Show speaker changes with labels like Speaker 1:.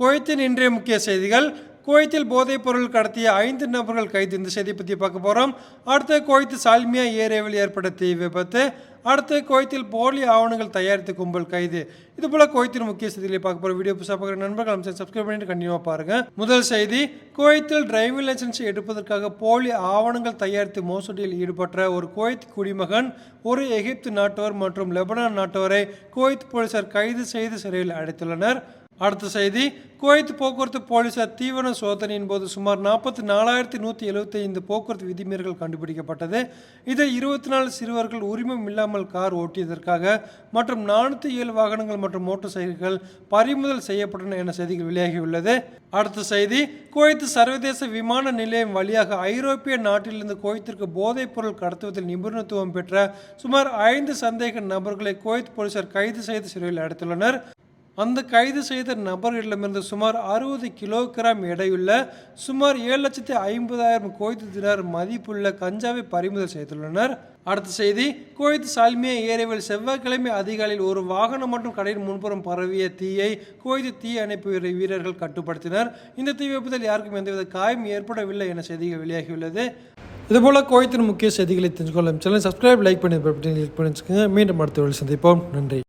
Speaker 1: குவைத்தின் இன்றைய முக்கிய செய்திகள். குவைத்தில் போதைப் பொருள் கடத்திய ஐந்து நபர்கள் கைது. இந்த செய்தி பற்றி பார்க்க போகிறோம் அடுத்து குவைத்து சால்மியா ஏரியாவில் ஏற்பட்ட தீ விபத்து. அடுத்து குவைத்தில் போலி ஆவணங்கள் தயாரித்து கும்பல் கைது. இது போல குவைத்தின் முக்கிய செய்திகளை பார்க்க போகிற வீடியோ புதுசாக பார்க்குற நண்பர்கள் நம்ம சப்ஸ்கிரைப் பண்ணிட்டு கண்டினியூவாக பாருங்கள் முதல் செய்தி குவைத்தில் டிரைவிங் லைசன்ஸ் எடுப்பதற்காக போலி ஆவணங்கள் தயாரித்து மோசடியில் ஈடுபட்ட ஒரு குவைத் குடிமகன் ஒரு எகிப்து நாட்டவர் மற்றும் லெபனான் நாட்டவரை குவைத் போலீசார் கைது செய்து சிறையில் அடைத்துள்ளனர். அடுத்த செய்தி குவைத் போக்குவரத்து போலீசார் தீவிர சோதனையின் போது சுமார் நாற்பத்தி நாலாயிரத்தி நூற்றி எழுபத்தி ஐந்து போக்குவரத்து விதிமீறல்கள் கண்டுபிடிக்கப்பட்டது. இதில் இருபத்தி நாலு சிறுவர்கள் உரிமம் இல்லாமல் கார் ஓட்டியதற்காக மற்றும் நானூற்றி ஏழு வாகனங்கள் மற்றும் மோட்டார் சைக்கிள்கள் பறிமுதல் செய்யப்பட்டன என செய்திகள் வெளியாகியுள்ளது. அடுத்த செய்தி குவைத் சர்வதேச விமான நிலையம் வழியாக ஐரோப்பிய நாட்டிலிருந்து குவைத்திற்கு போதைப் பொருள் கடத்துவதில் நிபுணத்துவம் பெற்ற சுமார் ஐந்து சந்தேக நபர்களை குவைத் போலீசார் கைது செய்து சிறையில் அடைத்துள்ளனர். அந்த கைது செய்த நபர்களிடமிருந்து சுமார் அறுபது கிலோகிராம் எடையுள்ள சுமார் ஏழு லட்சத்தி ஐம்பதாயிரம் கோய்த்து தினார் மதிப்புள்ள கஞ்சாவை பறிமுதல் செய்துள்ளனர். அடுத்த செய்தி குவைத் சால்மியா ஏரியாவில் செவ்வாய்க்கிழமை அதிகாலையில் ஒரு வாகனம் மற்றும் கடையின் முன்புறம் பரவிய தீயை குவைத்து தீ அணைப்பு வீரர்கள் கட்டுப்படுத்தினர். இந்த தீ விபத்தில் யாருக்கும் எந்தவித காயம் ஏற்படவில்லை என செய்திகள் வெளியாகியுள்ளது. இதுபோல் கோயத்தின் முக்கிய செய்திகளை தெரிஞ்சுக்கொள்ளும் சேனல் சப்ஸ்கிரைப் லைக் பண்ணி கிளிக் பண்ணி வச்சுக்கோங்க. மீண்டும் அடுத்த வேலை சந்திப்போம். நன்றி.